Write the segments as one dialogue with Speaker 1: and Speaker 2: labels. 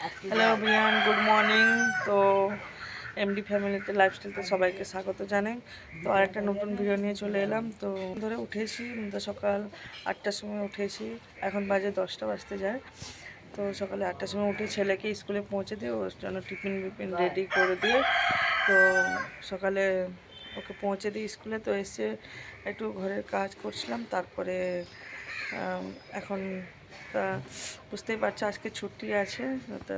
Speaker 1: Hello বিয়ান good morning তো MD ফ্যামিলিতে লাইফস্টাইলতে সবাইকে স্বাগত জানাই। তো আর একটা নতুন ভিডিও নিয়ে চলে এলাম। তো ধরে উঠেছি তো সকাল আটটার সময় উঠেছি। এখন বাজে দশটা বাজতে যায়। তো সকালে আটটার সময় উঠে ছেলেকে স্কুলে পৌঁছে দিয়ে ওর জন্য টিফিন বিফিন রেডি করে দিয়ে তো সকালে ওকে পৌঁছে দিই স্কুলে তো এসে একটু ঘরের কাজ করছিলাম। তারপরে এখন তা বুঝতেই পারছ আজকে ছুটি আছে তা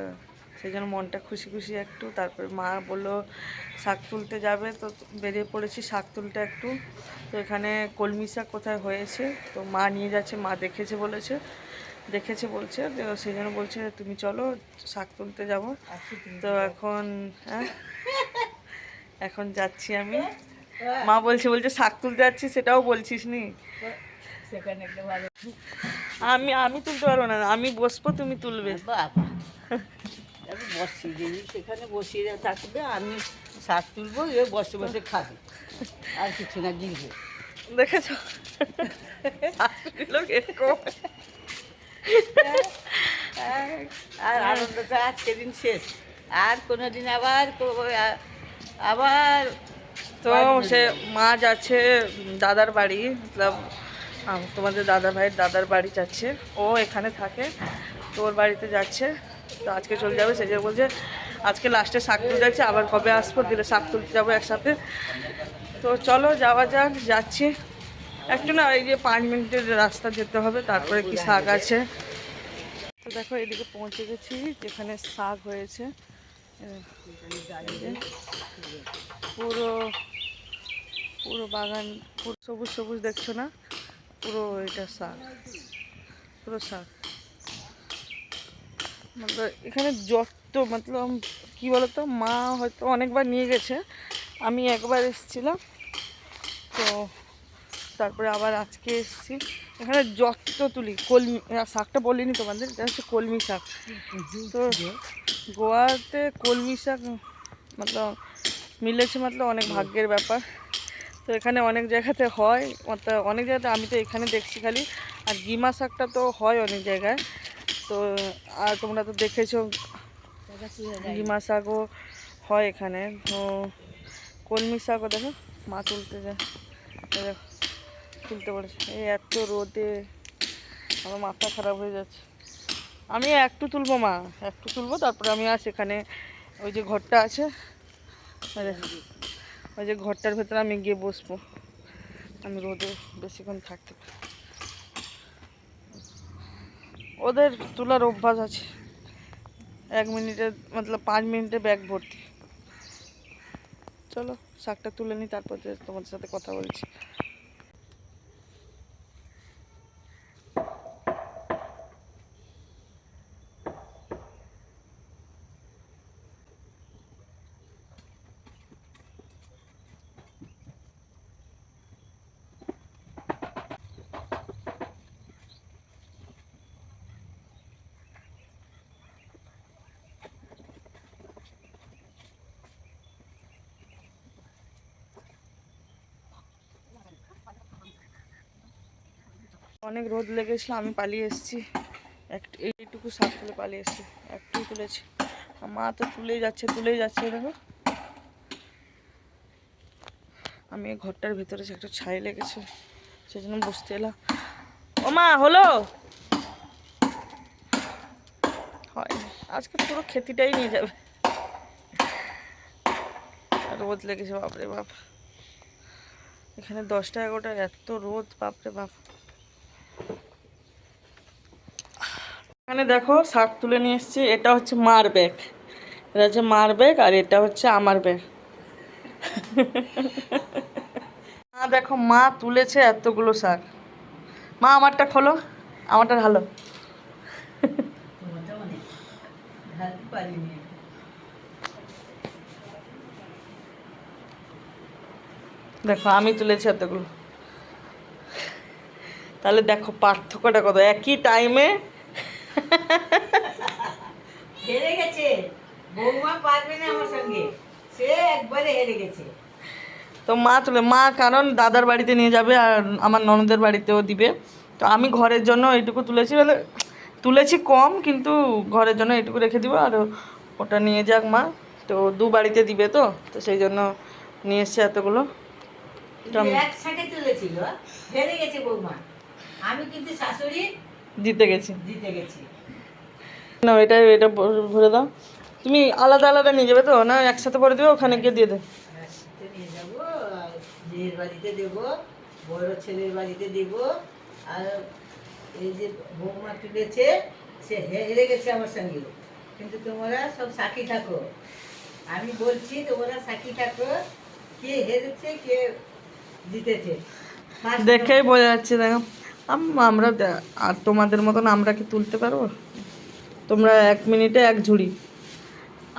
Speaker 1: সেই জন্য মনটা খুশি খুশি একটু। তারপরে মা বলল শাক তুলতে যাবে তো বেরিয়ে পড়েছি শাক তুলতে একটু। তো এখানে কলমি শাক কোথায় হয়েছে তো মা নিয়ে যাচ্ছে মা দেখেছে বলেছে দেখেছে বলছে তো সেই জন্য বলছে তুমি চলো শাক তুলতে যাব। তো এখন হ্যাঁ? এখন যাচ্ছি আমি। মা বলছে বলছে শাক তুলতে যাচ্ছি সেটাও বলছিস নি?
Speaker 2: সেখানে একটা ভালো
Speaker 1: আমি আমি তুলতে পারব না আমি বসবো তুমি তুলবে।
Speaker 2: বাবা। আমি বসিয়ে দিই সেখানে বসিয়ে থাকবে আমি শাক তুলবো এ বসে বসে খাবে। আর কিছু না গিলবে।
Speaker 1: দেখেছ?
Speaker 2: আর আনন্দটা আজকে দিন শেষ। আর কোনো দিন আবার আবার
Speaker 1: তো সে মা যাচ্ছে দাদার বাড়ি মতলব তোমাদের দাদা ভাইয়ের দাদার বাড়ি যাচ্ছে। ও এখানে থাকে তো ওর বাড়িতে যাচ্ছে। তো আজকে চলে যাবে সে যে বলছে, আজকে লাস্টে শাক তুলতে যাচ্ছে, আবার কবে আসব? দিলে শাক তুলতে যাব একসাথে। তো চলো, যাওয়া যাক, যাচ্ছি। একটু না, এই যে পাঁচ মিনিটের রাস্তা যেতে হবে, তারপরে কি শাক আছে। তো দেখো, এদিকে পৌঁছে গেছি, যেখানে শাক হয়েছে। পুরো পুরো বাগান, পুরো সবুজ সবুজ দেখছ না? পুরো এটা শাক। পুরো শাক। মতলব এখানে যত মতলব কি বলতো মা হয়তো অনেকবার নিয়ে গেছে। আমি একবার এসেছিলাম। তো তারপরে আবার আজকে এসেছি। এখানে যত তুলি কলমি শাকটা বলিনি তোমাদের এটা হচ্ছে কলমি শাক। তো গোয়াতে কলমি শাক মতলব মিলেছে মতলব অনেক ভাগ্যের ব্যাপার। তো এখানে অনেক জায়গাতে হয়। অনেক জায়গাতে আমি তো এখানে দেখছি খালি। আর গিমা শাকটা তো হয় অনেক জায়গায়। তো আর তোমরা তো দেখেছ গিমা শাকও হয় এখানে। তো কলমি শাকও দেখো মা তুলতে যায় দেখো তুলতে পারছে এই এত রোদে আমার মাথা খারাপ হয়ে যাচ্ছে। আমি একটু তুলবো মা একটু তুলবো তারপরে আমি আর সেখানে ওই যে ঘরটা আছে দেখো, ওই যে ঘরটার ভেতরে আমি গিয়ে বসবো। আমি রোদে বেশিক্ষণ থাকতে পারি ওদের তোলার অভ্যাস আছে। এক মিনিটে, মতলব পাঁচ মিনিটে ব্যাগ ভর্তি। চলো, শাকটা তুলে নিই তারপর তোমাদের সাথে কথা বলছি। অনেক রোদ লেগেছিল, আমি পালিয়ে এসেছি। একটু এইটুকু শ্বাস তুলে পালিয়ে এসেছি, একটুই তুলেছি। মা তো তুলেই যাচ্ছে তুলেই যাচ্ছে, দেখো। আমি ঘরটার ভিতরে একটু ছাই লেগেছে সেই জন্য বসতে এলাম। ও মা, হলো? হয় আজকে পুরো খেতিটাই নিয়ে যাবে। রোদ লেগেছে, বাপরে বাপ। এখানে দশটা এগারোটা, এত রোদ, বাপরে বাপ। এখানে দেখো শাক তুলে নিয়ে এসেছি। এটা হচ্ছে মার ব্যাগ। এটা হচ্ছে মার ব্যাগ আর এটা হচ্ছে আমার ব্যাগ। মা দেখো, মা তুলেছে এতগুলো শাক। মা, আমারটা খোলো। আমারটা ভালো দেখো, আমি তুলেছি এতগুলো। তাহলে দেখো, পার্থক্যটা কত? একই টাইমে
Speaker 2: হেরে গেছে। বৌমা পারবে না আমার সঙ্গে। সে একবারে হেরে গেছে।
Speaker 1: তো মা তুলে মা কারণ দাদার বাড়িতে নিয়ে যাবে আর আমার ননদের বাড়িতেও দিবে। তো আমি ঘরের জন্য এইটুকু তুলেছি বলে তুলেছি কম কিন্তু ঘরের জন্য এটুকু রেখে দিব আর ওটা নিয়ে যাক মা। তো দু বাড়িতে দিবে তো তো সেই জন্য নিয়ে এসছে এতগুলো।
Speaker 2: একসাথে তুলেছিল হেরে গেছে বৌমা। আমি কিন্তু শাশুড়ি
Speaker 1: জিতে গেছি।
Speaker 2: জিতে গেছি।
Speaker 1: না এটা এটা ভরে দাও। তুমি আলাদা আলাদা নিয়ে যাবে তো? না একসাথে ভরে দেবে ওখানে গিয়ে দিয়ে দেবে
Speaker 2: নিয়ে যাব বাড়িতে দেবো বড় ছেলের বাড়িতে দেব আর এই যে বৌমা তুলেছে সে হেরে গেছে আমার সঙ্গে কিন্তু তোমরা সব সাক্ষী থাকো। আমি বলছি তোমরা সাক্ষী থাকো কে হেরেছে কে জিতেছে।
Speaker 1: দেখেই বোঝা যাচ্ছে দেখো। আমরা আর তোমাদের মতন আমরা কি তুলতে পারব? তোমরা এক মিনিটে এক ঝুড়ি।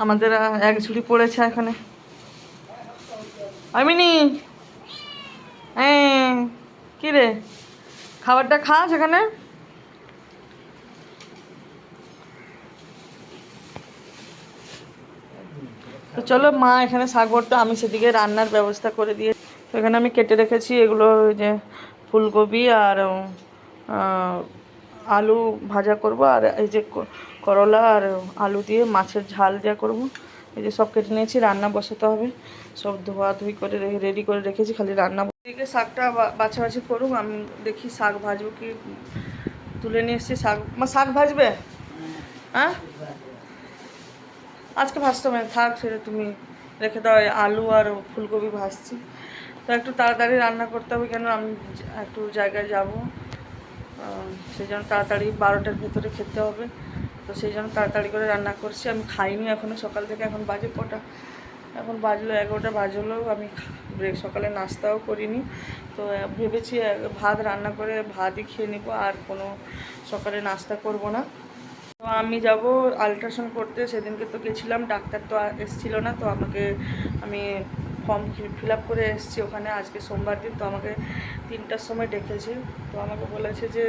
Speaker 1: আমাদের এক ঝুড়ি পড়েছে এখানে। আমিনি হ্যাঁ কি রে? খাবারটা খা সেখানে তো চলো, মা এখানে শাক ভর্তা আমি সেদিকে রান্নার ব্যবস্থা করে দিয়ে তো এখানে আমি কেটে রেখেছি এগুলো যে ফুলকপি আর আলু ভাজা করব আর এই যে করলা আর আলু দিয়ে মাছের ঝাল দেওয়া করব, এই যে সব কেটে নিয়েছি, রান্না বসাতে হবে। সব ধোয়া ধুই করে রেডি করে রেখেছি, খালি রান্না এদিকে শাকটা বাছাবাছি করুক, আমি দেখি শাক ভাজবো কি, তুলে নিয়ে এসেছি শাক। মা, শাক ভাজবে? হ্যাঁ? আজকে ভাজতে হবে থাক, সেটা তুমি রেখে দাও আলু আর ফুলকপি ভাজছি। তো একটু তাড়াতাড়ি রান্না করতে হবে কেন? আমি একটু জায়গায় যাব। সেই জন্য তাড়াতাড়ি বারোটার ভেতরে খেতে হবে। তো সেই জন্য তাড়াতাড়ি করে রান্না করছি। আমি খাইনি এখনও সকাল থেকে এখন বাজে কটা? এখন বাজলো এগারোটা, বাজলো। আমি ব্রেক সকালে নাস্তাও করিনি। তো ভেবেছি ভাত রান্না করে ভাতই খেয়ে নিব, আর কোনো সকালে নাস্তা করব না। তো আমি যাব আলট্রাসাউন্ড করতে। সেদিনকে তো গেছিলাম, ডাক্তার তো এসেছিল না। তো আমাকে আমি ফর্ম ফিল আপ করে এসেছি ওখানে আজকে সোমবার দিন, তো আমাকে তিনটার সময় ডেকেছে। তো আমাকে বলেছে যে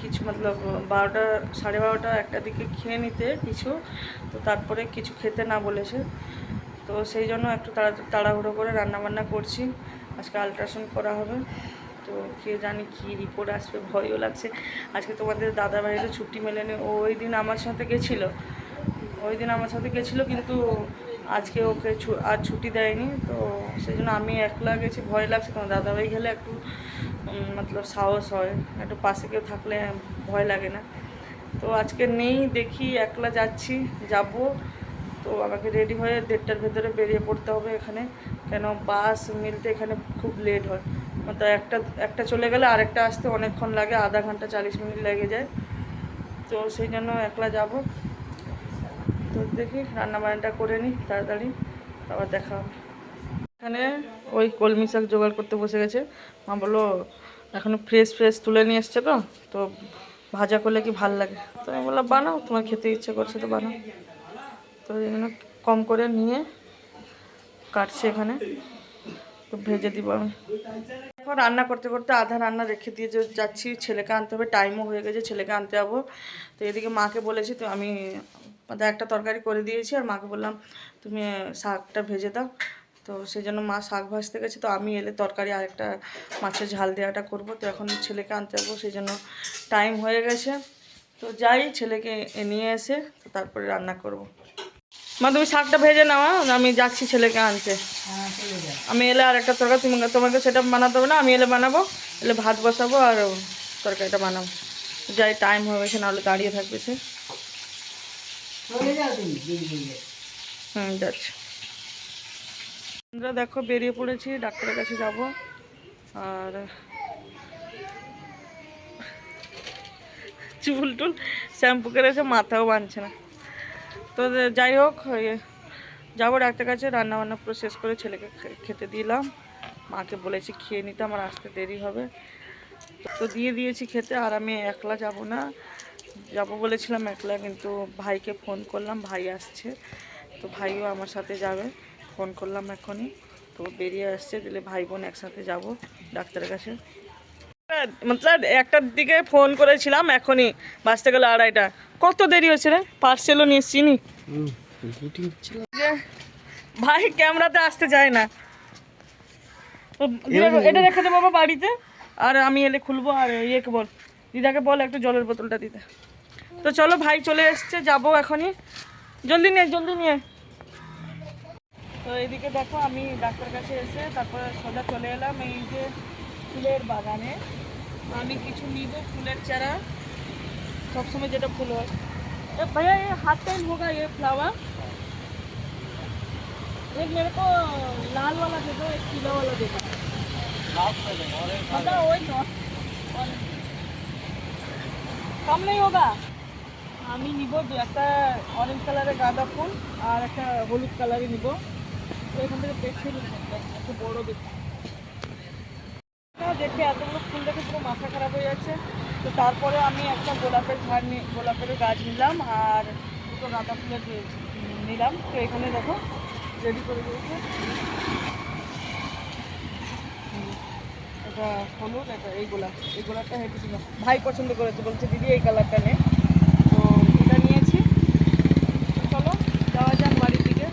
Speaker 1: কিছু মতলব বারোটা, সাড়ে বারোটা একটা দিকে খেয়ে নিতে কিছু, তো তারপরে কিছু খেতে না বলেছে। তো সেই জন্য একটু তাড়া, তাড়াহুড়ো করে রান্নাবান্না করছি। আজকে আলট্রাসাউন্ড করা হবে। তো কে জানি কি রিপোর্ট আসবে, ভয়ও লাগছে। আজকে তোমাদের দাদা ভাইয়েরও ছুটি মেলেনি। ওই দিন আমার সাথে গেছিল। ওই দিন আমার সাথে গেছিল, কিন্তু আজকে ওকে আর ছুটি দেয়নি, তো সেই জন্য আমি একলা গেছি, ভয় লাগছে তোমার দাদাভাই গেলে একটু মতলব সাহস হয়, একটু পাশে কেউ থাকলে ভয় লাগে না। তো আজকে নেই, দেখি একলা যাচ্ছি, যাব। তো আমাকে রেডি হয়ে দেড়টার ভেতরে বেরিয়ে পড়তে হবে এখানে, কেন বাস মিলতে এখানে খুব লেট হয়। তো একটা একটা চলে গেলে আরেকটা আসতে অনেকক্ষণ লাগে, আধা ঘণ্টা চালিশ মিনিট লেগে যায়। তো সেই জন্য একলা যাব। তো দেখি রান্না বান্নাটা করে নিই তাড়াতাড়ি আবার দেখা হবে। এখানে ওই কলমি শাক জোগাড় করতে বসে গেছে। মা বলল, এখনও ফ্রেশ ফ্রেশ তুলে নিয়ে এসছে তো তো ভাজা করলে কি ভালো লাগে? তো আমি বললাম, বানাও, তোমার খেতে ইচ্ছে করছে তো বানাও। তো জন্য কম করে নিয়ে কাটছে এখানে। তো ভেজে দিব আমি। এখন রান্না করতে করতে আধা রান্না রেখে দিয়ে যে যাচ্ছি, ছেলেকে আনতে হবে টাইমও হয়ে গেছে, ছেলেকে আনতে যাব। তো এদিকে মাকে বলেছি, তো আমি আমাদের একটা তরকারি করে দিয়েছি আর মাকে বললাম তুমি শাকটা ভেজে দাও। তো সেই জন্য মা শাক ভাজতে গেছে। তো আমি এলে তরকারি আরেকটা মাছের ঝাল দেওয়াটা করব। তো এখন ছেলেকে আনতে যাব সেই জন্য টাইম হয়ে গেছে। তো যাই ছেলেকে এ নিয়ে এসে তারপরে রান্না করব। মা তুমি শাকটা ভেজে নাও? আমি যাচ্ছি ছেলেকে আনতে।
Speaker 2: হ্যাঁ
Speaker 1: আমি এলে আর একটা তরকারি তুমি তোমাকে সেটা বানাতে হবে না। আমি এলে বানাবো এলে ভাত বসাবো আর তরকারিটা বানাবো। যাই টাইম হয়ে গেছে নাহলে দাঁড়িয়ে থাকবে সে।
Speaker 2: চলে যাও
Speaker 1: আমরা দেখো, বেরিয়ে পড়েছি, ডাক্তারের কাছে যাব। আর চুল টুল শ্যাম্পু করেছে মাথাও বাঁধছে না। তো যাই হোক যাব ডাক্তার কাছে রান্না বান্না পুরো শেষ করে ছেলেকে খেতে দিলাম। মাকে বলেছি খেয়ে নিতে, আমার আসতে দেরি হবে। তো দিয়ে দিয়েছি খেতে, আর আমি একলা যাব না। যাব বলেছিলাম একলা কিন্তু ভাইকে ফোন করলাম ভাই আসছে। তো ভাইও আমার সাথে যাবে ফোন করলাম এখনই। তো বেরিয়ে আসছে দিলে ভাই বোন একসাথে যাব ডাক্তারের কাছে। মতলব একটার দিকে ফোন করেছিলাম এখনই বাঁচতে গেলে আড়াইটা। কত দেরি হয়েছে রে? পার্সেলও নিয়ে এসছি নি? ভাই ক্যামেরাতে আসতে চায় না। তো এটা রেখে দেবো বাবা বাড়িতে। আর আমি এলে খুলবো আর ইয়েকে বল দিদাকে বল একটা জলের বোতলটা দিতে। তো চলো ভাই চলে এসছে যাবো এখনই জলদি নিয়ে জলদি নিয়ে তো এদিকে দেখো আমি ডাক্তার কাছে এসে তারপরে সোজা চলে এলাম এই যে ফুলের বাগানে আমি কিছু নিব ফুলের চারা সবসময় যেটা ফুল হয় ए भैया ये हाथ टाइम होगा ये फ्लावर एक मेरे को लाल वाला दे दो एक पीला वाला दे दो मतलब वही तो और- कम नहीं होगा আমি নিব একটা অরেঞ্জ কালারের গাঁদা ফুল আর একটা হলুদ কালারই নিব। তো এখান থেকে নিব একটু বড় না, দেখে এতগুলো ফুল দেখে পুরো মাথা খারাপ হয়ে যাচ্ছে। তো তারপরে আমি একটা গোলাপের ঝাড় নি গোলাপের গাছ নিলাম আর দুটো গাঁদা ফুলের নিলাম। তো এখানে দেখো রেডি করে দিয়েছে। এটা হলুদ এটা এই গোলাপ। এই গোলাপটা হেঁটে ছিল ভাই পছন্দ করেছে বলছে দিদি এই কালারটা নে তো এটা নিয়েছি তো চলো যাওয়া যাক বাড়ির দিকে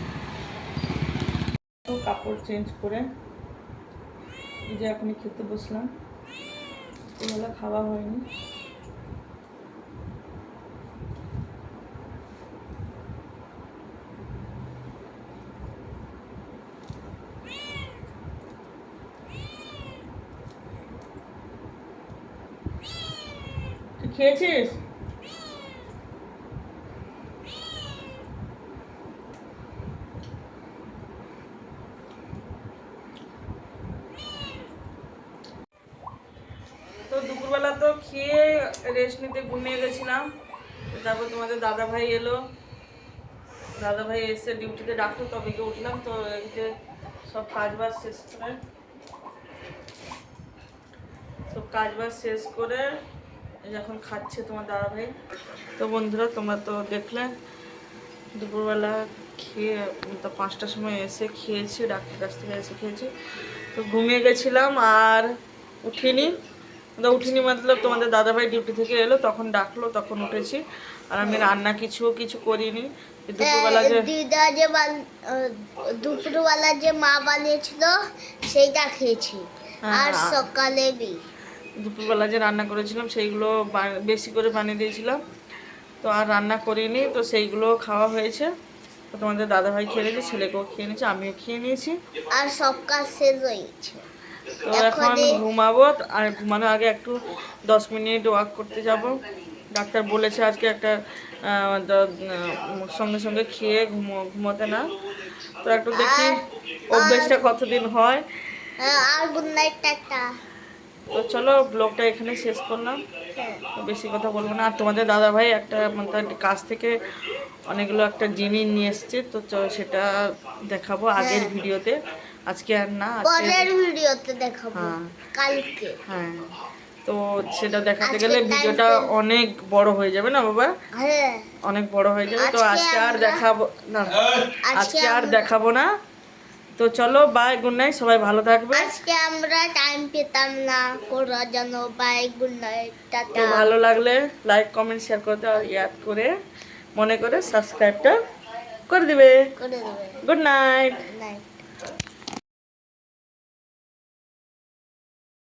Speaker 1: তো কাপড় চেঞ্জ করে এই যে এখনই খেতে বসলাম। এবেলা খাওয়া হয়নি। খেয়েছিস তো দুপুরবেলা তো খেয়ে রেস্ট নিতে ঘুমিয়ে গেছিলাম। তারপর তোমাদের দাদা ভাই এলো। দাদা ভাই এসে ডিউটিতে ডাকতো তবে গিয়ে উঠলাম। তো যে সব কাজ বাজ শেষ করে সব কাজ বাজ শেষ করে এখন খাচ্ছে তোমার দাদা ভাই। তো বন্ধুরা, তোমরা তো দেখলে, দুপুরবেলা খেয়ে, তো পাঁচটার সময় এসে খেয়েছি ডাক্তার কাছ থেকে এসে খেয়েছি। তো ঘুমিয়ে গেছিলাম আর উঠিনি। উঠিনি মতলব তোমাদের দাদাভাই ডিউটি থেকে এলো তখন ডাকলো তখন উঠেছি। আর আমি রান্না কিছু কিছু করিনি। এই দুপুরবেলা যে
Speaker 3: দিদা যে দুপুরবেলা যে মা বানিয়েছিল সেইটা খেয়েছি। আর
Speaker 1: হ্যাঁ।
Speaker 3: সকালে বি।
Speaker 1: দুপুরবেলা যে রান্না করেছিলাম সেইগুলো বেশি করে বানিয়ে দিয়েছিলাম। তো আর রান্না করিনি তো সেইগুলো খাওয়া হয়েছে। তো তোমাদের দাদাভাই খেয়ে নিয়েছে ছেলেকেও খেয়ে নিয়েছে আমিও খেয়ে নিয়েছি।
Speaker 3: আর সব কাজ শেষ হয়েছে
Speaker 1: তো এখন ঘুমাবো আর ঘুমানোর আগে একটু দশ মিনিট ওয়াক করতে যাব। ডাক্তার বলেছে আজকে একটা সঙ্গে সঙ্গে খেয়ে ঘুমো ঘুমোতে না। তো একটু দেখি অভ্যেসটা কতদিন হয়।
Speaker 3: হ্যাঁ,
Speaker 1: তো চলো ব্লগটা এখানে শেষ করলাম। বেশি কথা বলব না। আর তোমাদের দাদা ভাই একটা মানে কাছ থেকে অনেকগুলো একটা জিনিস নিয়ে এসছে। তো সেটা দেখাবো আগের ভিডিওতে। আজকে আর না
Speaker 3: পরের ভিডিওতে দেখাবো
Speaker 1: হ্যাঁ।
Speaker 3: কালকে।
Speaker 1: হ্যাঁ। তো সেটা দেখাতে গেলে ভিডিওটা অনেক বড় হয়ে যাবে না বাবা?
Speaker 3: হ্যাঁ।
Speaker 1: অনেক বড় হয়ে যাবে তো
Speaker 3: আজকে
Speaker 1: আর দেখাবো না।
Speaker 3: আজকে
Speaker 1: আর দেখাবো না। তো চলো বাই গুড নাইট সবাই ভালো থাকবে।
Speaker 3: আজকে আমরা টাইম পেতাম না করার জন্য বাই গুড নাইট টাটা।
Speaker 1: ভালো লাগলে লাইক কমেন্ট শেয়ার করতে আর ইয়াদ করে মনে করে সাবস্ক্রাইবটা করে দিবে।
Speaker 3: করে দেবে।
Speaker 1: Good night
Speaker 3: night